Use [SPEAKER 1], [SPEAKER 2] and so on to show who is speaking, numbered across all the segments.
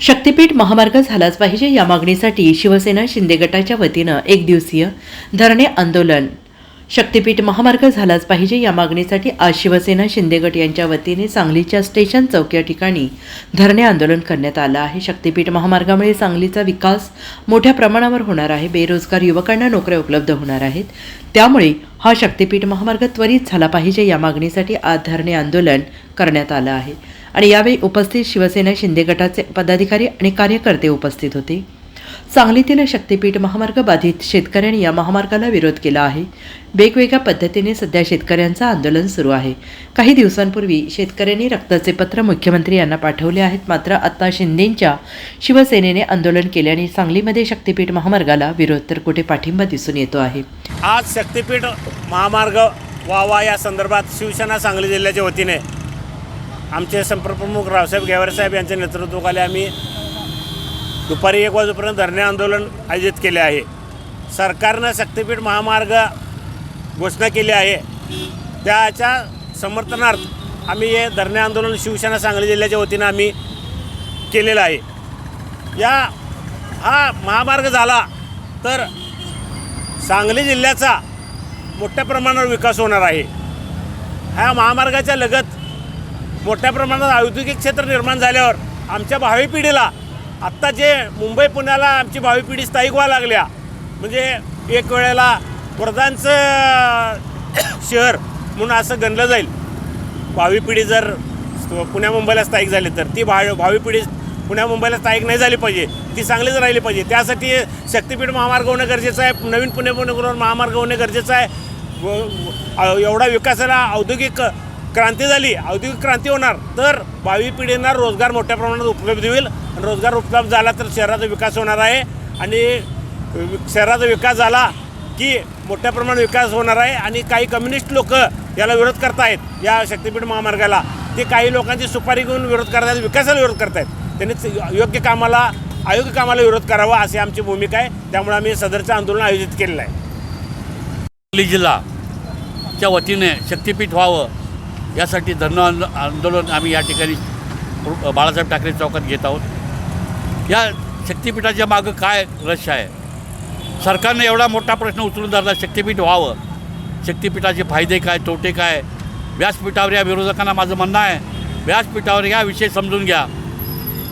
[SPEAKER 1] शक्तीपीठ महामार्ग झालाच पाहिजे या मागणीसाठी शिवसेना शिंदे गटाच्या वतीनं एक दिवसीय धरणे आंदोलन. शक्तीपीठ महामार्ग झालाच पाहिजे या मागणीसाठी आज शिवसेना शिंदेगट यांच्या वतीने सांगलीच्या स्टेशन चौक या ठिकाणी धरणे आंदोलन करण्यात आलं आहे. शक्तीपीठ महामार्गामुळे सांगलीचा विकास मोठ्या प्रमाणावर होणार आहे. बेरोजगार युवकांना नोकऱ्या उपलब्ध होणार आहेत. त्यामुळे हा शक्तीपीठ महामार्ग त्वरित झाला पाहिजे या मागणीसाठी आज धरणे आंदोलन करण्यात आलं आहे. आणि यावेळी उपस्थित शिवसेना शिंदे गटाचे पदाधिकारी आणि कार्यकर्ते उपस्थित होते. सांगलीतील शक्तीपीठ महामार्ग बाधित शेतकऱ्यांनी या महामार्गाला विरोध केला आहे. वेगवेगळ्या पद्धतीने सध्या शेतकऱ्यांचं आंदोलन सुरू आहे. काही दिवसांपूर्वी शेतकऱ्यांनी रक्ताचे पत्र मुख्यमंत्री यांना पाठवले आहेत. मात्र आता शिंदेंच्या शिवसेनेने आंदोलन केल्याने सांगलीमध्ये शक्तीपीठ महामार्गाला विरोध तर कुठे पाठिंबा दिसून येतो आहे.
[SPEAKER 2] आज शक्तीपीठ महामार्ग व्हावा या संदर्भात शिवसेना सांगली जिल्ह्याच्या वतीने आमचे संपर्कप्रमुख रावसाहेब गेवरसाहेब यांच्या नेतृत्वाखाली आम्ही दुपारी एक वाजेपर्यंत धरणे आंदोलन आयोजित केले आहे. सरकारनं शक्तीपीठ महामार्ग घोषणा केली आहे. त्याच्या समर्थनार्थ आम्ही हे धरणे आंदोलन शिवसेना सांगली जिल्ह्याच्या वतीनं आम्ही केलेलं आहे. या हा महामार्ग झाला तर सांगली जिल्ह्याचा मोठ्या प्रमाणावर विकास होणार आहे. ह्या महामार्गाच्या लगत मोठ्या प्रमाणात औद्योगिक क्षेत्र निर्माण झाल्यावर आमच्या भावी पिढीला आत्ता जे मुंबई पुण्याला आमची भावी पिढी स्थायिक व्हायला लागल्या म्हणजे एक वेळेला वर्धांचं शहर म्हणून असं गणलं जाईल. भावी पिढी जर पुण्या मुंबईला स्थायिक झाली तर ती भा भावी पिढी पुण्या मुंबईला स्थायिक नाही झाली पाहिजे ती चांगलीच राहिली पाहिजे. त्यासाठी शक्तीपीठ महामार्ग होणं गरजेचं आहे नवीन पुणे पुणे महामार्ग होणं गरजेचं आहे. एवढा विकासाला औद्योगिक क्रांती झाली औद्योगिक क्रांती होणार. तर भावी पिढींना रोजगार मोठ्या प्रमाणात उपलब्ध होईल. आणि रोजगार उपलब्ध झाला तर शहराचा विकास होणार आहे. आणि शहराचा विकास झाला की मोठ्या प्रमाणात विकास होणार आहे. आणि काही कम्युनिस्ट लोक याला विरोध करतायत या शक्तीपीठ महामार्गाला. ते काही लोकांची सुपारी घेऊन विरोध करतायत विकासाला विरोध करतायत. त्यांनी योग्य कामाला आयोग्य कामाला विरोध करावा अशी आमची भूमिका आहे. त्यामुळे आम्ही सदरचं आंदोलन आयोजित केलेलं आहे.
[SPEAKER 3] जिल्हा जिल्हाच्या वतीने शक्तीपीठ व्हावं. यासाठी धरण आंदो- आंदोलन आम्ही या ठिकाणी बाळासाहेब ठाकरे चौकात घेत आहोत. या शक्तीपीठाच्या मागं काय रहस्य आहे? सरकारने एवढा मोठा प्रश्न उचलून धरला शक्तीपीठ व्हावं. शक्तीपीठाचे फायदे काय तोटे काय? व्यासपीठावर या विरोधकांना माझं म्हणणं आहे व्यासपीठावर या विषय समजून घ्या.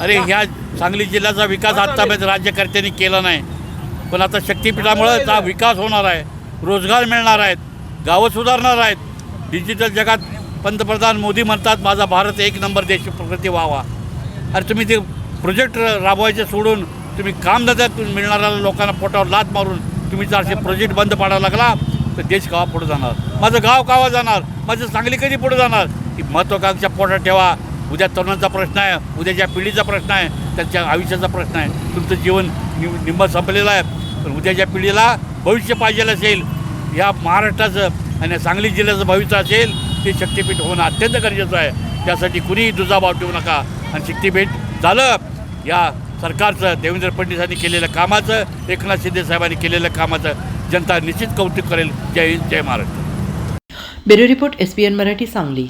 [SPEAKER 3] अरे ह्या सांगली जिल्ह्याचा विकास आत्तापर्यंत राज्यकर्त्यांनी केला नाही. पण आता शक्तीपीठामुळे हा विकास होणार आहे. रोजगार मिळणार आहेत. गावं सुधारणार आहेत. डिजिटल जगात पंतप्रधान मोदी म्हणतात माझा भारत एक नंबर देश प्रगती व्हावा. अरे तुम्ही ते प्रोजेक्ट राबवायचे सोडून तुम्ही कामधंद्यात मिळणाऱ्या लोकांना पोटावर लात मारून तुम्ही जर असे प्रोजेक्ट बंद पाडायला लागला तर देश गावा पुढे जाणार. माझं गाव गावा जाणार. माझं सांगली कधी पुढे जाणार? ही महत्त्वाकांक्षा पोटात ठेवा. उद्या तरुणांचा प्रश्न आहे उद्याच्या पिढीचा प्रश्न आहे त्यांच्या आयुष्याचा प्रश्न आहे. तुमचं जीवन नि निम्म संपलेलं आहे. पण उद्याच्या पिढीला भविष्य पाहिजे असेल या महाराष्ट्राचं आणि सांगली जिल्ह्याचं भविष्य असेल ते शक्तीपीठ होणं अत्यंत गरजेचं आहे. त्यासाठी कुणीही दुजाभाव ठेवू नका. आणि शक्तीपीठ झालं या सरकारचं देवेंद्र फडणवीसांनी केलेलं कामाचं एकनाथ शिंदे साहेबांनी केलेलं कामाचं जनता निश्चित कौतुक करेल. जय हिंद जय Maharashtra.
[SPEAKER 1] Bureau report S P N Marathi Sangli.